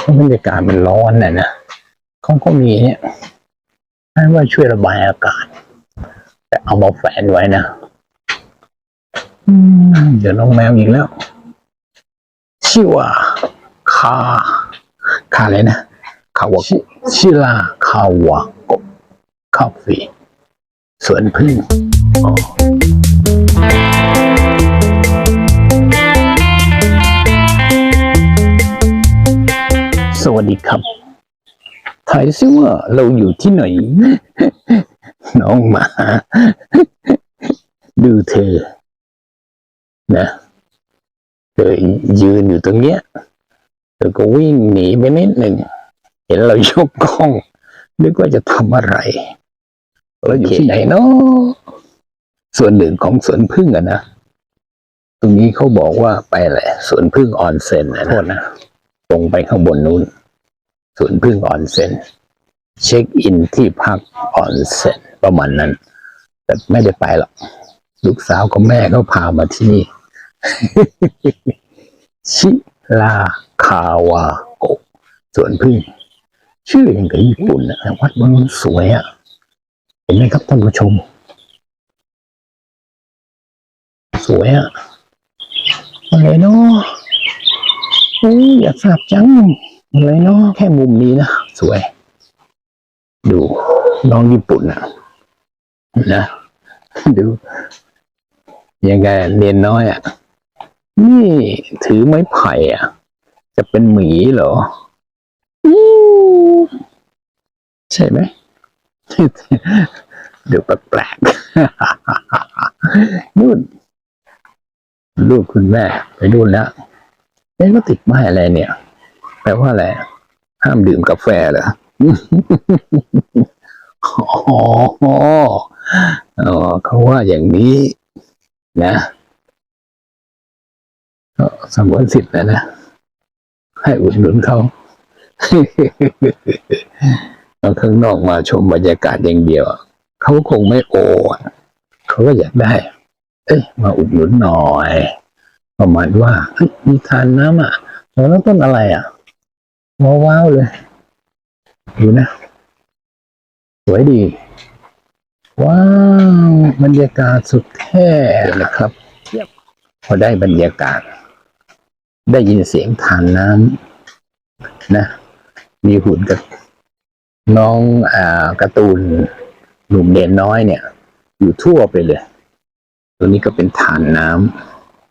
เพราะบรรยากาศมันร้อนน่ะนะเขาก็มีเนี่ยให้ว่าช่วยระบายอากาศ แต่เอามาแฝนไว้นะอืมเดี๋ยวน้องแมวอีกแล้ว ชื่อว่าคาคาอะไรนะคาวาชิชิลาคาวาโกะคาเฟ่สวนพึ่งอ๋อ วัสดีครับถ่ายซิว่าเราอยู่ที่ไหน น้องหมา ดูเธอ นะเธอยืนอยู่ตรงเนี้ยเธอก็วิ่งหนีไปนิดหนึ่งเห็นเรายกกล้องนึกว่าจะทำอะไร เราอยู่ที่ไหนเนาะส่วนหนึ่งของสวนพึ่งอะนะตรงนี้เขาบอกว่าไปแหละสวนพึ่งออนเซ็นนะโทษนะ ตรงไปข้างบนนู้น สวนพึ่งออนเซ็นเช็คอินที่พักออนเซ็นประมาณนั้น แต่ไม่ได้ไปหรอกลูกสาวกับแม่ก็พามาที่นี่ ชิลาคาวาโกะสวนพึ่ง ชื่ออย่างกับญี่ปุ่นนะวัดมันสวยอะ่ะ เห็นไหมครับท่านผู้ชม สวยอะ่ะอะไรเนาะเอ้ยอยากทราบจัง อะไรเนาะแค่มุมนี้นะ สวย ดูน้องญี่ปุ่นนะนะดู ยังไงเรียนน้อยอะ นี่ถือไม้ไผ่อะ จะเป็นหมีเหรอใช่ไหมดี๋ยวแปลกๆนู่นลูกคุณแม่ไปนู่นแล้วเอ๊ะก็ติดไม้อะไรเนี่ย แปลว่าอะไร ห้ามดื่มกาแฟเหรออ๋อเขาว่าอย่างนี้ นะก็สมวนสิทธิ์นะนะ ให้อุดหนุนเขาเอาข้างนอกมาชมบรรยากาศอย่างเดียว เขาคงไม่โออะเขาก็อยากได้ เอ้ย มาอุดหนุนหน่อย ประมาณว่าเฮ้ยมีทานน้ำอะ แล้วต้นอะไรอะ ว้าวๆเลยดูนะ สวยดี ว้าวบรรยากาศสุดแท้นะครับ พอได้บรรยากาศ ได้ยินเสียงทานน้ำนะ มีหุ่นกับน้องอ่าการ์ตูนหนุ่มเด่นน้อยเนี่ย อยู่ทั่วไปเลย ตัวนี้ก็เป็นฐานน้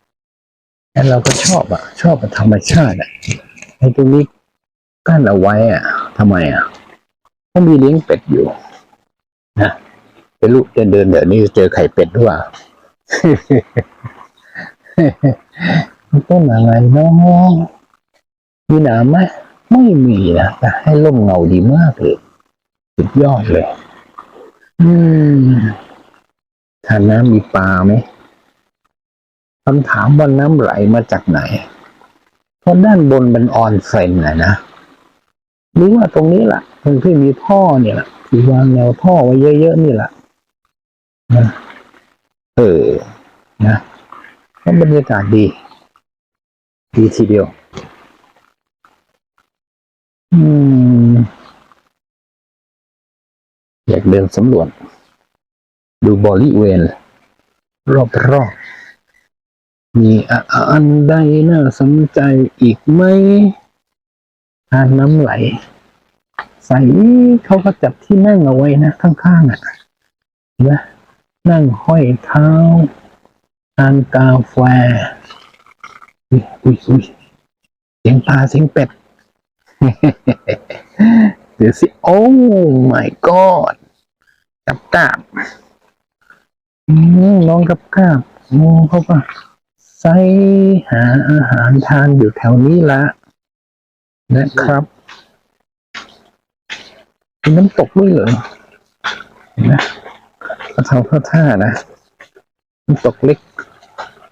ำแล้วเราก็ชอบอะ ชอบธรรมชาติอะไอ้ตรงนี้ กั้นเอาไว้อะทำไมอะเพราะมีเลี้ยงเป็ดอยู่นะเป็นลูกเดินเดินเดี๋ยวนี้เจอไข่เป็ดด้วยมันต้นอะไรเนาะมีหนามไหมไม่มีนะแต่ให้ร่มเงาดีมากเลยสุดยอดเลย อืมทานน้ำมีปลาไหมคำถามว่าน้ำไหลมาจากไหน เพราะด้านบนเป็นออนเซนนะนะ หรือว่าตรงนี้แหละตรงที่มีท่อเนี่ยแหละที่วางแนวท่อไว้เยอะๆนี่แหละนะเออนะเพราะบรรยากาศดี ดีทีเดียว อืม อยากเดินสำรวจ ดูบริเวณรอบๆมีอะอันใดน่าสนใจอีกไหม ทานน้ำไหล ใส่เขาก็จัดที่นั่งเอาไว้นะ ข้างๆอะเห็นไหมนั่งห้อยเท้าทานกาแฟอุ้ยอุ้ยอุ้ยเสียงปลาเสียงเป็ด เดี๋ยวสิ โอ้ my god กับกาบน้องกับกาบโอ้เขาก็ใส่หาอาหารทานอยู่แถวนี้ละ นะครับมีน้ำตกด้วยเหรอเห็นไหมเขาทำเข้าท่านะน้ำตกเล็ก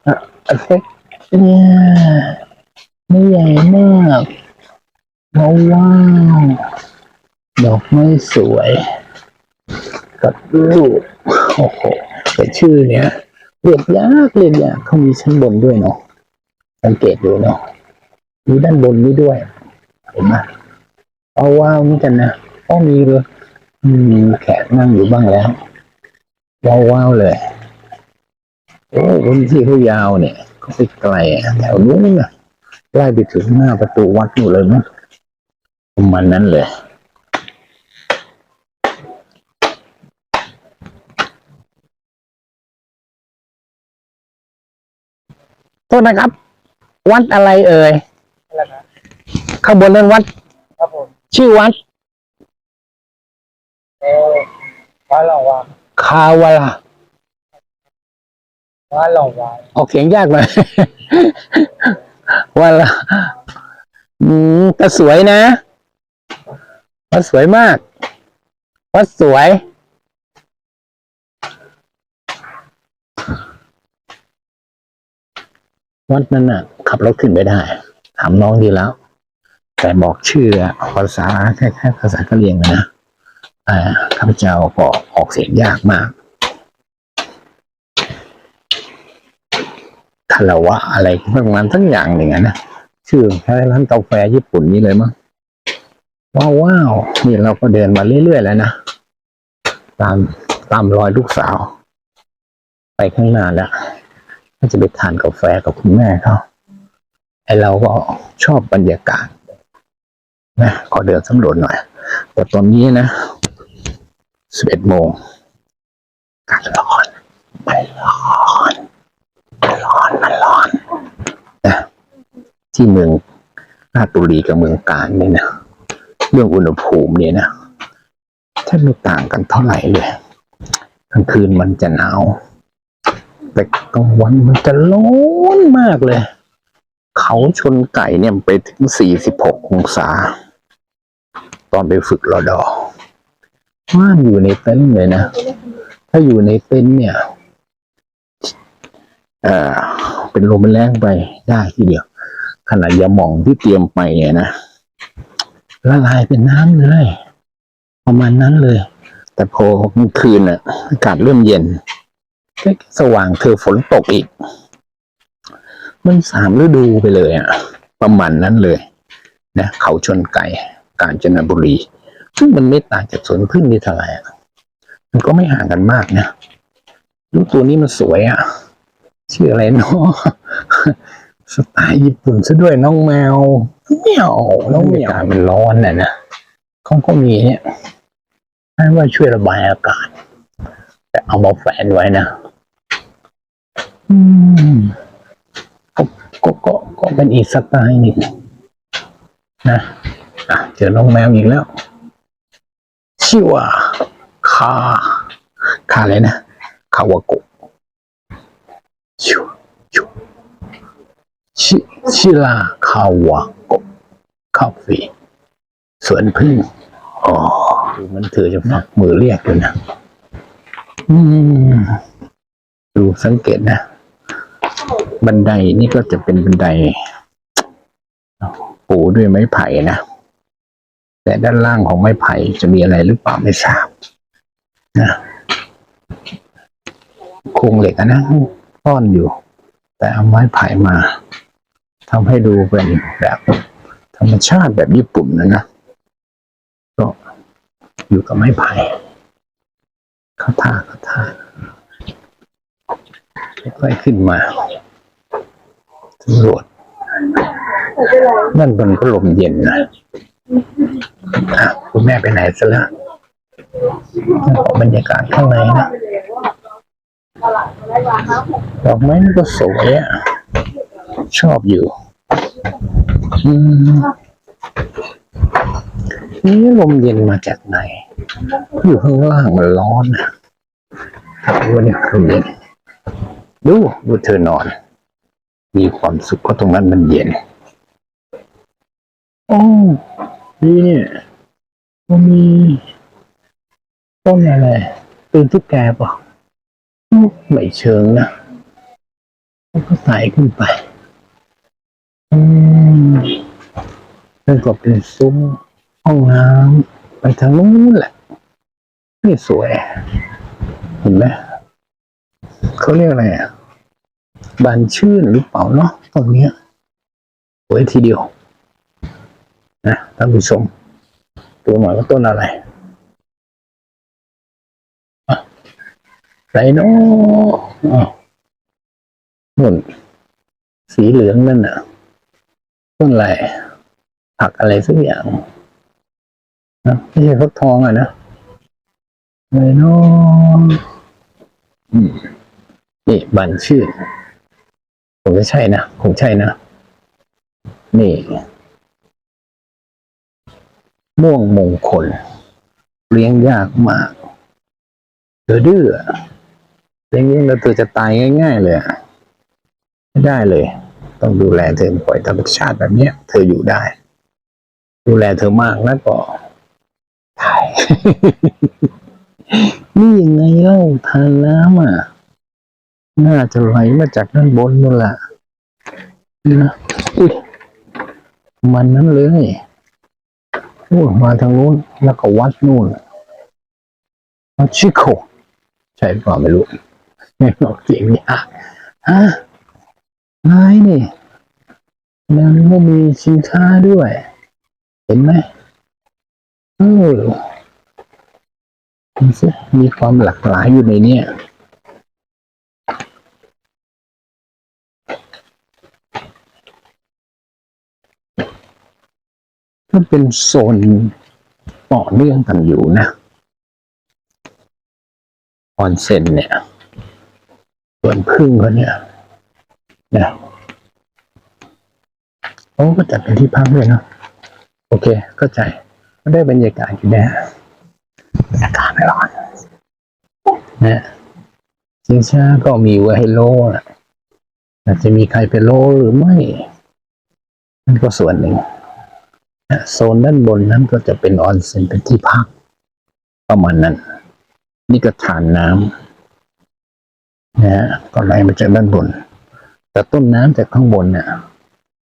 อะอเล็กเนี่ยไม่ใหญ่มากว้าวว้าวดอกไม้สวยกับรูปโอ้โหแต่ชื่อเนี้ยเรียบยากเรียบยากเขามีชั้นบนด้วยเนาะสังเกตดูเนาะมีด้านบนนี้ด้วย ห็นไหมเอาว้าวเหมือนกันนะก็มีเลยอืมแขกนั่งอยู่บ้างแล้วว้าวว้าวเลยโอ้พื้นที่เขายาวเนี่ยเขาไปไกลแถวนู้นนะไล่ไปถึงหน้าประตูวัดอยู่เลยมั้งประมาณนั้นเลยโทษนะครับ วัดอะไรเอ่ยอะไรนะ ข้างบนนั้นวัด ครับผมชื่อวัดเออวัดหลองวางคาวาลาวัดหลองวางออกเสียงยากหน่อย วาลาอืมแต่สวยนะวัดสวยมาก วัดสวย วัดนั้นน่ะ ขับรถขึ้นไปได้ ถามน้องดีแล้ว แต่บอกชื่อภาษาแค่ภาษากะเหรี่ยงอะนะอ่ข้าพเจ้าก็ออกเสียงยากมากคาราวะอะไรประมาณทั้งอย่างหนึ่งนะชื่อแค่ร้านกาแฟญี่ปุ่นนี่เลยมั้งว้าวว้าวนี่เราก็เดินมาเรื่อยๆแล้วนะตามตามรอยลูกสาว ไปข้างหน้าแล้วก็จะไปทานกาแฟกับคุณแม่เขาไอเราก็ชอบบรรยากาศ นะขอเดินสำรวจหน่อยแต่ตอนนี้นะสิบเอ็ดโมงอากาศร้อนมันร้อนมันร้อนมันร้อนนะที่เมืองราชบุรีกับเมืองการเนี่ยนะเรื่องอุณหภูมิเนี่ยนะแทบไม่ต่างกันเท่าไหร่เลยกลางคืนมันจะหนาวแต่กลางวันมันจะร้อนมากเลย เขาชนไก่เนี่ยไปถึง 46 องศา ตอนไปฝึกรอดอว่านอยู่ในเต็นท์เลยนะ ถ้าอยู่ในเต็นท์เนี่ยเอ่อเป็นลมเป็นแรงไปได้ทีเดียว ขนาดยาหมองที่เตรียมไปเนี่ยนะละลายเป็นน้ำเลย ประมาณนั้นเลย แต่พอกลางคืนน่ะอากาศเริ่มเย็นสว่างเธอฝนตกอีก มันสามฤดูไปเลยอะประมาณนั้นเลย นะ เขาชนไก่ กาญจนบุรี ซึ่งมันไม่ต่างจากสวนพึ่งนี่เท่าไหร่อะมันก็ไม่ห่างกันมากนะลูกตัวนี้มันสวยอะชื่ออะไรเนาะสไตล์ญี่ปุ่นซะด้วยน้องแมวเหมียวน้องเหมียวมันร้อนน่ะนะเขาก็มีเนี่ยให้ว่าช่วยระบายอากาศ แต่เอามาแฝนไว้นะอืมก็ก็ก็เป็นอีกสไตล์หนึ่งนะ เจอน้องแมวอีกแล้ว ชื่อว่าคาคาอะไรนะคาวากะชิวชิวชิชิลาคาวากะคาเฟ่สวนพึ่งอ๋อมันเธอจะฝักมือเรียกอยู่นะอืมดูสังเกตนะ บันไดนี่ก็จะเป็นบันไดปูด้วยไม้ไผ่นะ แต่ด้านล่างของไม้ไผ่จะมีอะไรหรือเปล่าไม่ทราบนะโครงเหล็กนะซ่อนอยู่ แต่เอาไม้ไผ่มาทำให้ดูเป็นแบบธรรมชาติแบบญี่ปุ่นนะนะก็อยู่กับไม้ไผ่เข้าท่าเข้าท่าค่อยๆขึ้นมาสำรวจนั่นเป็นพัดลมเย็นนะ คุณแม่ไปไหนซะล้วบรรยากาศข้างในนะดอกไม้มันก็สวยอะ ชอบอยู่ อืมนี่ลมเย็นมาจากไหน อยู่ข้างล่างมันร้อนนะดูเนี่ยลมเย็น ดูดูเธอนอน มีความสุขเพราะตรงนั้นมันเย็น โอ้ ดีเนี่ยมันมีต้นอะไรตื่นทุกแกปะไม่เชิงนะแล้วก็ไต่ขึ้นไป อืมนั่นก็เป็นซุ้มห้องน้ำไปทางนู้นแหละนี่สวย เห็นไหมเขาเรียกอะไรอะบานชื่นหรือเปล่าเนาะตรงเนี้ยสวยทีเดียว นะท่านผู้ชมตัวหน่อยว่าต้นอะไรอะไรเนาะอ้าวนุ่น สีเหลืองนั่นน่ะ ต้นอะไร ผักอะไรสักอย่างนะไม่ใช่ฟักทองอะนะไรเนาะอืมนี่บันชื่อ คงจะใช่นะ คงใช่นะ นี่ ม่วงมงคล เลี้ยงยากมากเธอดื้ออะเลี้ยงเลี้ยงแล้วเธอจะตายง่าย ๆ เลยไม่ได้เลย ต้องดูแลเธอปล่อยธรรมชาติแบบเนี้ย เธออยู่ได้ ดูแลเธอมากแล้วก็ตายนี่ยังไงเล่าทานน้ำอะ น่าจะไหลมาจากด้านบนนั่นแหละนะอุ้ยมันนั้นเลย โอ้มาทางนู้น แล้วก็วัดนู่นวัดชิโกใช่เปล่าไม่รู้ไม่บอกเสียงยากฮะนายนี่มันก็มีชิงช้าด้วย เห็นไหมเออมีความหลากหลายอยู่ในเนี้ย มันเป็นโซนต่อเนื่องกันอยู่นะออนเซ็นเนี่ยส่วนพึ่งเขาเนี่ยนะเขาก็จัดเป็นที่พักด้วยเนอะโอเคเข้าใจก็ได้บรรยากาศอยู่นะบรรยากาศไม่ร้อนนะชิงช้าก็มีไว้ให้โลนะอาจจะมีใครไปโลหรือไม่นั่นก็ส่วนหนึ่ง โซนด้านบนนั้นก็จะเป็นออนเซ็นเป็นที่พัก ประมาณนั้น นี่ก็ทานน้ำนะฮะก็ไหลมาจากด้านบน แต่ต้นน้ำจากข้างบนเนี่ย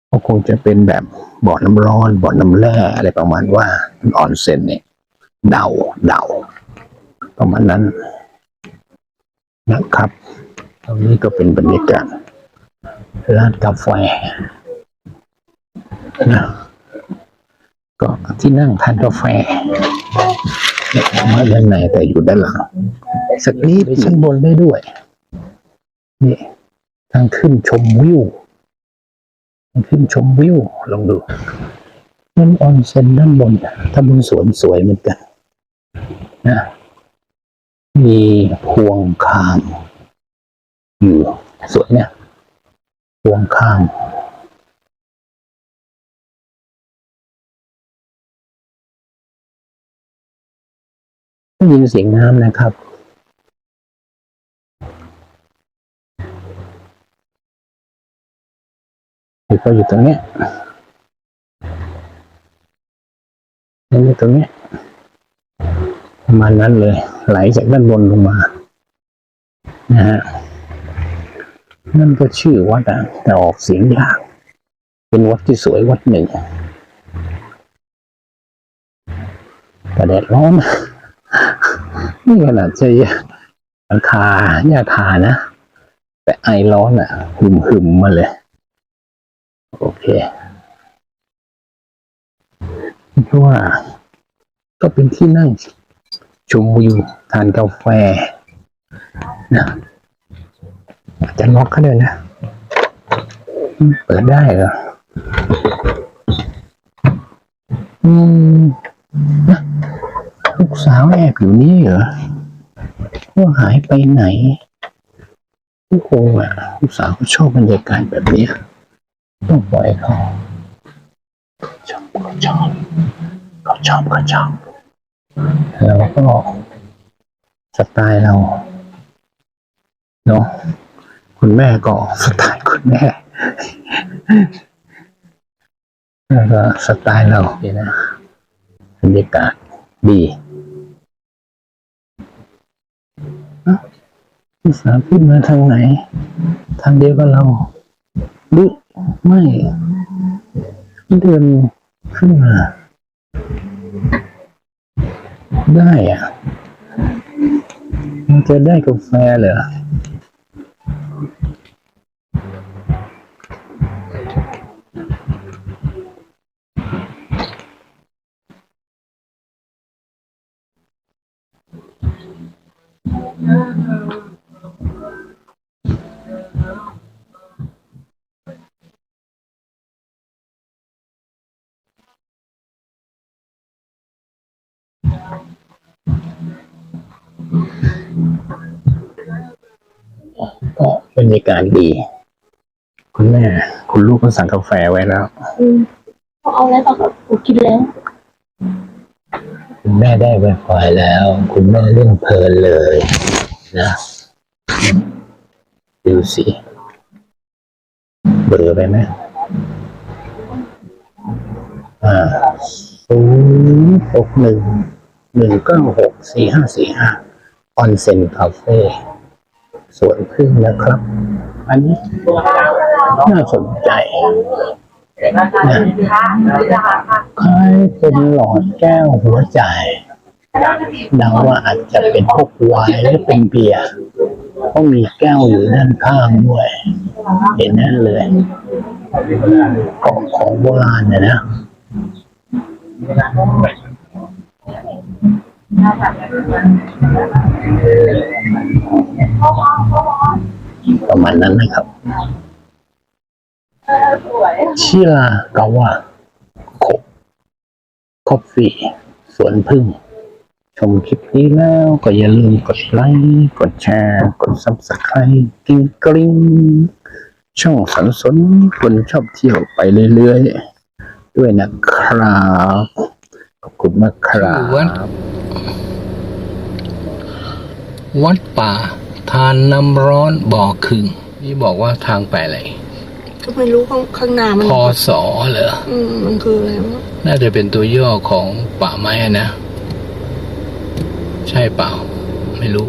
ก็คงจะเป็นแบบบ่อน้ำร้อนบ่อน้ำแร่อะไรประมาณว่าออนเซ็นเนี่ยเดาเดาประมาณนั้นนะครับตรงนี้ก็เป็นบรรยากาศร้านกาแฟนะ ก็ที่นั่งทานกาแฟเนี่ยมาด้านในแต่อยู่ด้านหลังสักนิดชั้นบนได้ด้วย นี่ ทางขึ้นชมวิวทางขึ้นชมวิว ลองดูนั่นออนเซ็นด้านบนถ้าบนสวนสวยเหมือนกันนะมีพวงคามอยู่สวยเนี่ย พวงคาม ได้ยินเสียงน้ำนะครับแล้วก็อยู่ตรงนี้นี่อยู่ตรงนี้ประมาณนั้นเลย ไหลจากด้านบนลงมา นะฮะ นั่นก็ชื่อวัดอะแต่ออกเสียงยาก เป็นวัดที่สวยวัดหนึ่งแต่แดดร้อน นี่ขนาดจะหลังคาหญ้าคานะ แต่ไอร้อนอะหึมหึมมาเลย โอเคเพราะว่า ก็เป็นที่นั่ง ชมวิวทานกาแฟนะอาจจะล็อกก็ได้นะ เปิดได้เหรออืมนะ สาวแอบอยู่นี่เหรอว่าหายไปไหนลูกคงอะลูกสาวเขาชอบบรรยากาศแบบนี้ต้องปล่อยเขาชอบเขาชอบเขาชอบเขาชอบแล้วก็สไตล์เราเนาะคุณแม่ก็สไตล์คุณแม่แล้วก็สไตล์เราเนี่ยนะบรรยากาศดี ที่สามขึ้นมาทางไหน ทางเดียวกับเราหรือไม่เดินขึ้นมา ได้อะมันจะได้กาแฟเหรออื รรยากาศดี คุณแม่ คุณลูกก็สั่งกาแฟไว้แล้วอืมเขาเอาแล้วต่อกับกูกินแล้ว คุณแม่ได้ไวไฟแล้ว คุณแม่เล่นเพลินเลย นะดูสิเบลอไปไหมอ่าศูนย์หกหนึ่งหนึ่งเก้าหกสี่ห้าสี่ห้าออนเซ็นคาเฟ่ สวนพึ่งนะครับ อันนี้น่าสนใจนะคล้ายเป็นหลอดแก้วหัวใจเดาว่าอาจจะเป็นพวกไวน์หรือเป็นเบียร์เพราะมีแก้วอยู่ด้านข้างด้วย เห็นนั่นเลยของของโบราณเนี่ยนะป ประมาณนั้นนะครับชิรากาวะโคคอฟฟี่สวนพึ่ง ชมคลิปนี้แล้วก็อย่าลืมกดไลค์ กดแชร์ กดซับสไครต์กิ้งกริ้งช่องสันสนคนชอบเที่ยวไปเรื่อยๆ ด้วยนะครับขอบคุณมากครัชื่อวัดบวัดป่า ทานน้ำร้อนบ่อขึง นี่บอกว่าทางไปอะไรก็ไม่รู้ข้างข้างหน้ามันพอสอเหรออืมมันคืออะไรวะน่าจะเป็นตัวย่อของป่าไม้อะนะ ใช่เปล่า ไม่รู้